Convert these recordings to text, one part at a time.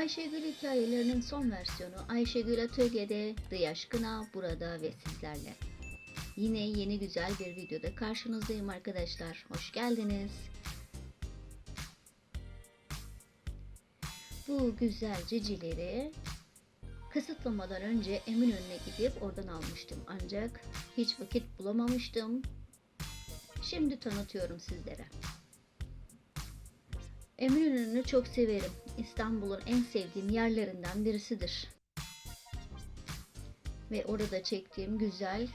Ayşegül hikayelerinin son versiyonu Ayşegül Atölye'de, The Aşkına burada ve sizlerle. Yine yeni güzel bir videoda karşınızdayım arkadaşlar. Hoş geldiniz. Bu güzel cicileri kısıtlamadan önce Eminönü'ne gidip oradan almıştım. Ancak hiç vakit bulamamıştım. Şimdi tanıtıyorum sizlere. Eminönü'nü çok severim. İstanbul'un en sevdiğim yerlerinden birisidir. Ve orada çektiğim güzel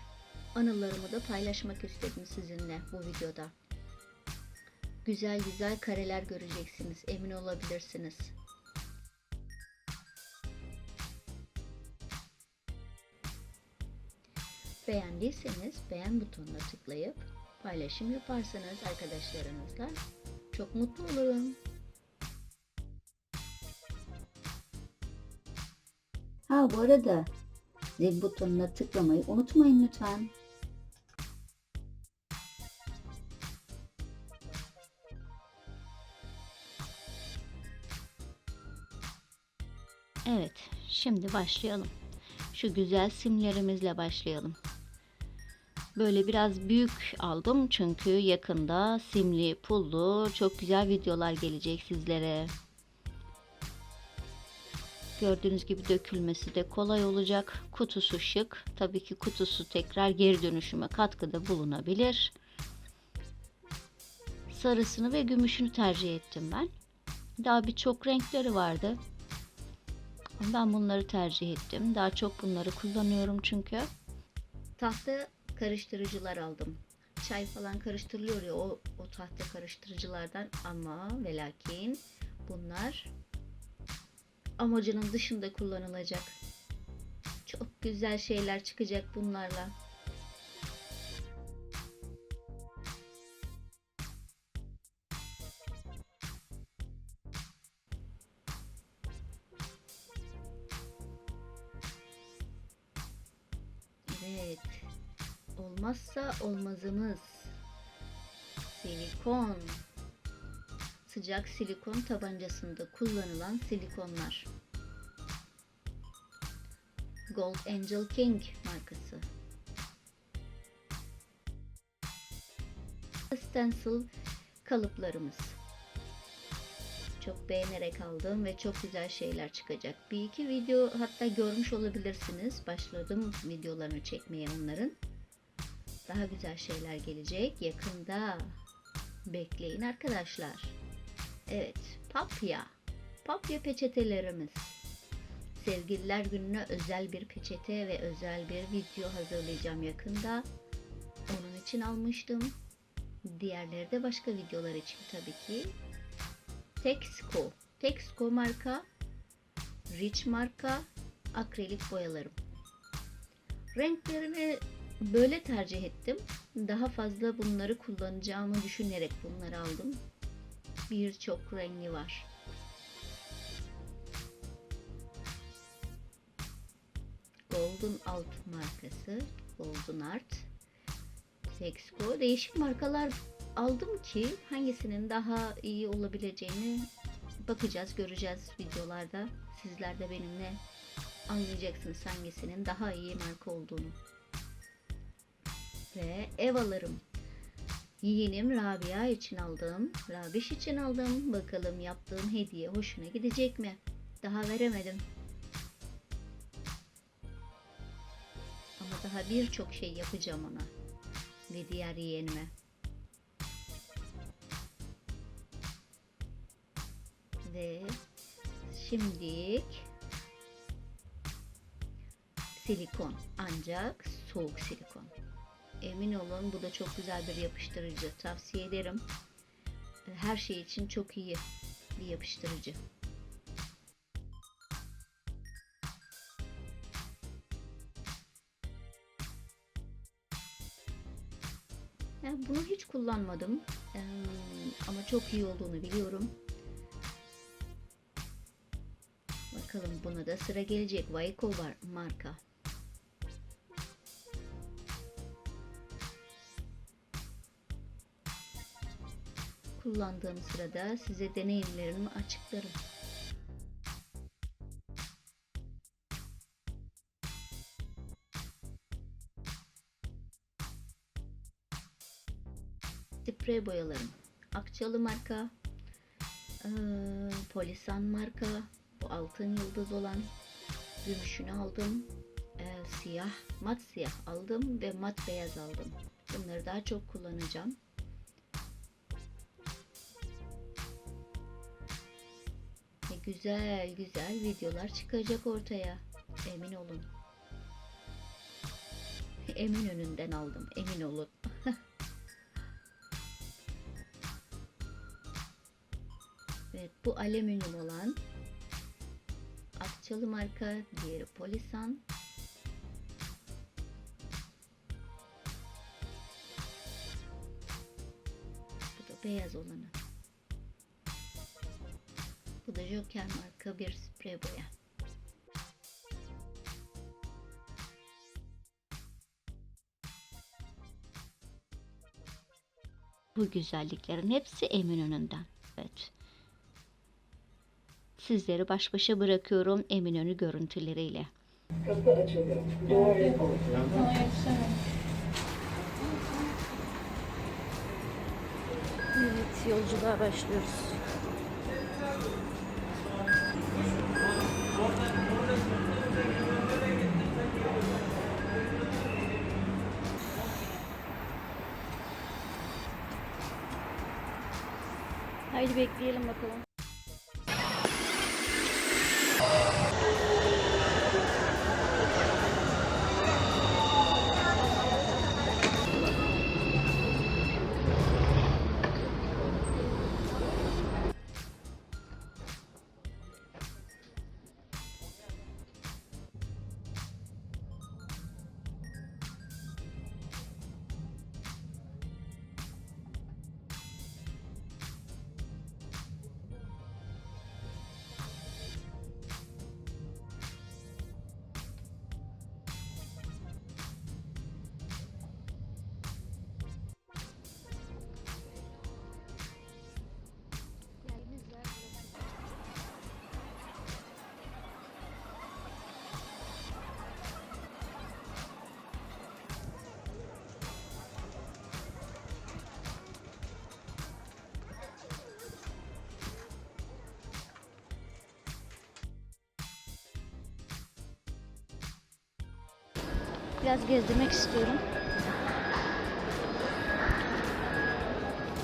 anılarımı da paylaşmak istedim sizinle bu videoda. Güzel güzel kareler göreceksiniz. Emin olabilirsiniz. Beğendiyseniz beğen butonuna tıklayıp paylaşım yaparsanız arkadaşlarınızla çok mutlu olurum. Ha bu arada zil butonuna tıklamayı unutmayın lütfen. Evet, şimdi başlayalım. Şu güzel simlerimizle başlayalım. Böyle biraz büyük aldım çünkü yakında simli, pullu çok güzel videolar gelecek sizlere. Gördüğünüz gibi dökülmesi de kolay olacak. Kutusu şık. Tabii ki kutusu tekrar geri dönüşüme katkıda bulunabilir. Sarısını ve gümüşünü tercih ettim ben. Daha birçok renkleri vardı. Ben bunları tercih ettim. Daha çok bunları kullanıyorum çünkü. Tahta karıştırıcılar aldım. Çay falan karıştırılıyor ya o, o tahta karıştırıcılardan ama ve lakin bunlar amacının dışında kullanılacak. Çok güzel şeyler çıkacak bunlarla. Evet. Olmazsa olmazımız. Silikon. Sıcak silikon tabancasında kullanılan silikonlar. Gold Angel King markası. Stencil kalıplarımız. Çok beğenerek aldığım ve çok güzel şeyler çıkacak. Bir iki video hatta görmüş olabilirsiniz. Başladım videolarını çekmeye onların. Daha güzel şeyler gelecek yakında. Bekleyin arkadaşlar. Evet, papya. Papya peçetelerimiz. Sevgililer gününe özel bir peçete ve özel bir video hazırlayacağım yakında. Onun için almıştım. Diğerleri de başka videolar için tabii ki. Texco. Texco marka, Rich marka akrilik boyalarım. Renklerini böyle tercih ettim. Daha fazla bunları kullanacağımı düşünerek bunları aldım. Birçok rengi var. Golden Alt markası, Golden Art, Texco değişik markalar aldım ki hangisinin daha iyi olabileceğini bakacağız, göreceğiz videolarda. Sizler de benimle anlayacaksınız hangisinin daha iyi marka olduğunu. Ve ev alırım. Yeğenim Rabia için aldım. Rabiş için aldım. Bakalım yaptığım hediye hoşuna gidecek mi? Daha veremedim. Ama daha birçok şey yapacağım ona. Ve diğer yeğenime. Ve şimdilik silikon ancak soğuk silikon. Emin olun bu da çok güzel bir yapıştırıcı. Tavsiye ederim. Her şey için çok iyi bir yapıştırıcı. Yani bunu hiç kullanmadım. Ama çok iyi olduğunu biliyorum. Bakalım buna da sıra gelecek. Vaiko var marka. kullandığım sırada size deneyimlerimi açıklarım. Sprey boyalarım. Akçalı marka, Polisan marka, bu altın yıldız olan gümüşünü aldım. Siyah, mat siyah aldım ve mat beyaz aldım. Bunları daha çok kullanacağım. Güzel güzel videolar çıkacak ortaya. Emin olun. Emin önünden aldım. Emin olun. evet bu alüminyum olan Akçalı marka, diğeri Polisan. Bu da beyaz olanı. Joker marka bir sprey boya. Bu güzelliklerin hepsi Eminönü'nden. Evet. Sizleri baş başa bırakıyorum Eminönü görüntüleriyle. Kapı açıldı. Doğru yapalım. Evet, yolculuğa başlıyoruz. Bekleyelim bakalım. Biraz gezdirmek istiyorum.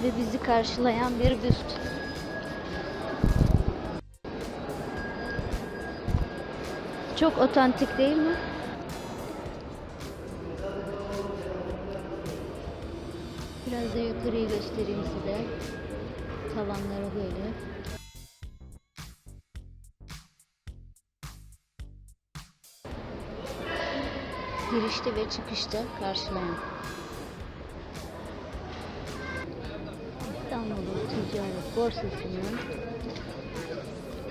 Ve bizi karşılayan bir büst. Çok otantik değil mi? Biraz da yukarıyı göstereyim size. Tavanları böyle. Girişte ve çıkışta karşılayan. İstanbul'un ticaret borsasının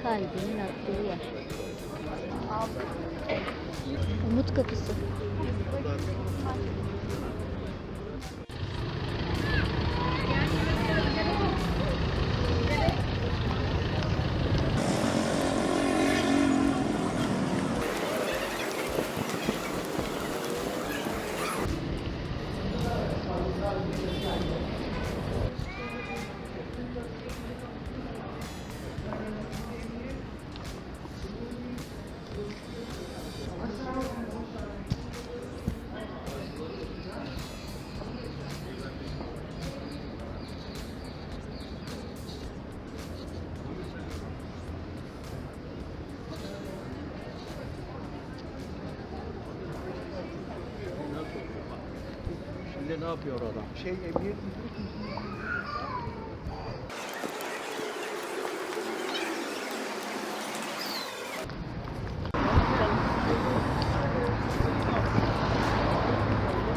kalbinin attığı yer. Umut Kapısı. Şimdi ne yapıyor adam? Şey emniyet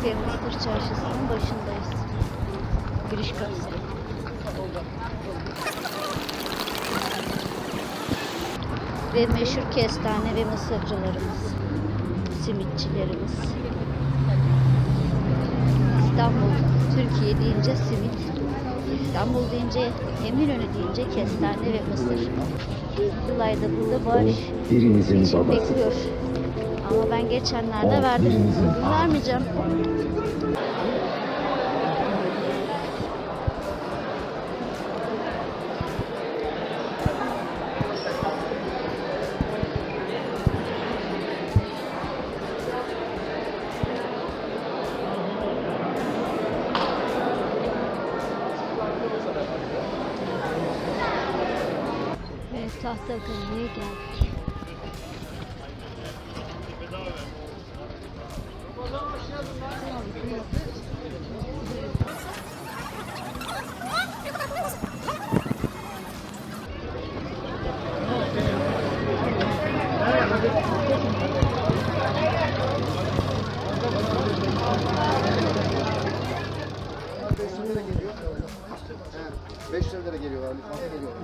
Ve Mısır Çarşısı'nın başındayız. Giriş kapısı. Ve meşhur kestane ve mısırcılarımız. Simitçilerimiz. İstanbul, Türkiye deyince simit. İstanbul deyince, Eminönü deyince kestane ve mısır. Kılayda burada barış birinizin için babası. bekliyor. Ama ben geçenlerde verdim. Bugün vermeyeceğim. hastalıklarına geldik. Beş lira geliyorlar.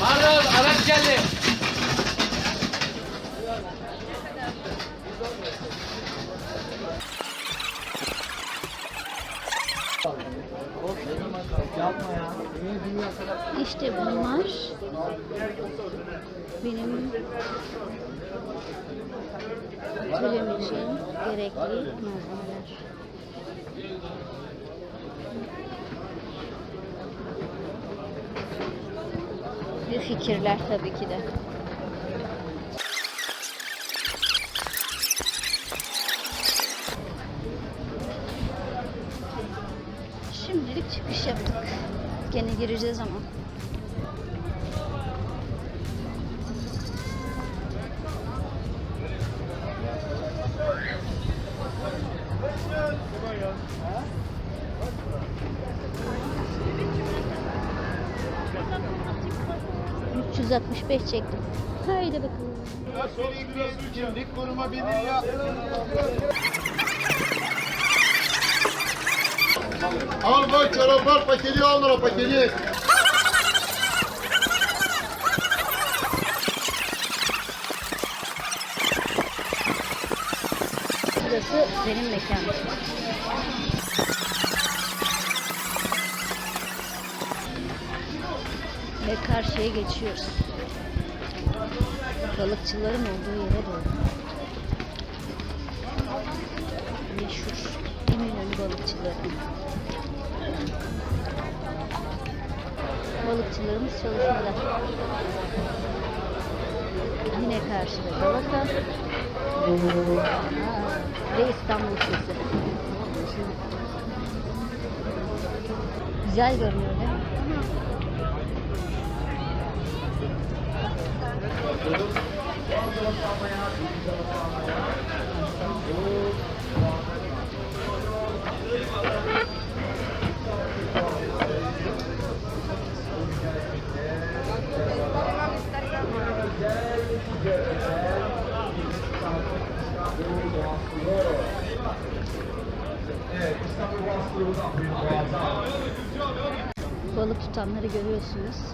Pardon, araç geldi. Fikirler tabii ki de. Şimdilik çıkış yaptık. Gene gireceğiz ama. ...365 çektim. Haydi bakalım. Kimlik koruma birliği ya. Al bak çoraplar paketi al bana paketi. Burası benim mekanım. Geçiyoruz. Balıkçıların olduğu yere doğru. Meşhur Eminönü balıkçıları. Balıkçılarımız çalışmada. Yine karşıda Galata. Ve İstanbul sesi. Güzel görünüyor Balık tutanları görüyorsunuz.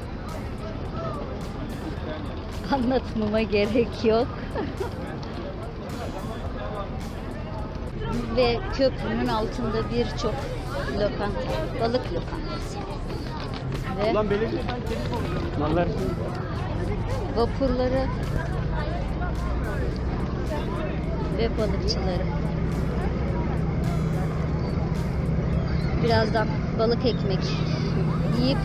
Anlatmama gerek yok. Ve köprünün altında birçok lokanta, balık lokantası. Ve vapurları ve balıkçıları. Birazdan balık ekmek yiyip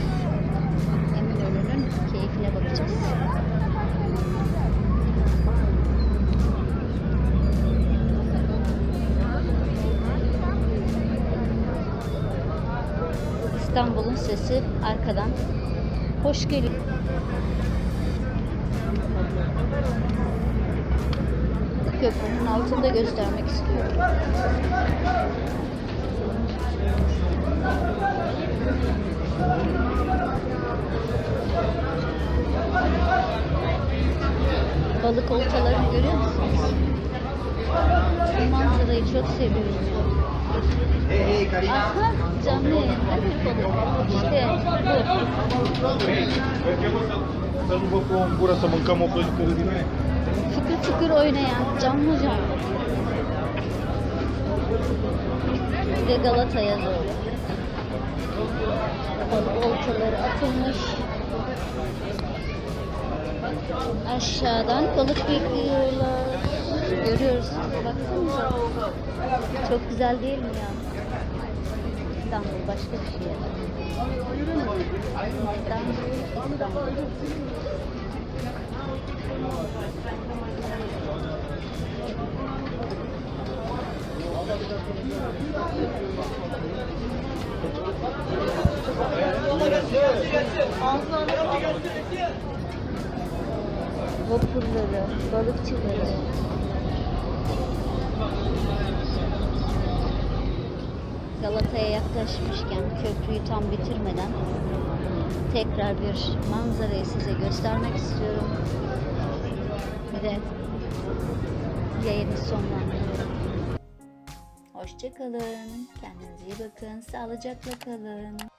İstanbul'un sesi arkadan hoş geliyor. Köprünün altında göstermek istiyorum. Balık oltalarını görüyor musunuz? Bu manzarayı çok seviyorum. Hey hey Karina. Aha, canlı yayında bir balık. İşte bu. Să nu vă plouă în gură să mâncăm o păzică de din aia. Fıkır fıkır oynayan canlı canlı. Bir de Galata'ya doğru. Oltaları atılmış. Aşağıdan balık bekliyorlar. Görüyorsunuz baksanıza. Çok güzel değil mi ya? İstanbul başka bir şey. Vapurları, balıkçıları. Galata'ya yaklaşmışken köprüyü tam bitirmeden tekrar bir manzarayı size göstermek istiyorum. Bir de yayını sonlandırıyorum. Hoşçakalın. Kendinize iyi bakın. Sağlıcakla kalın.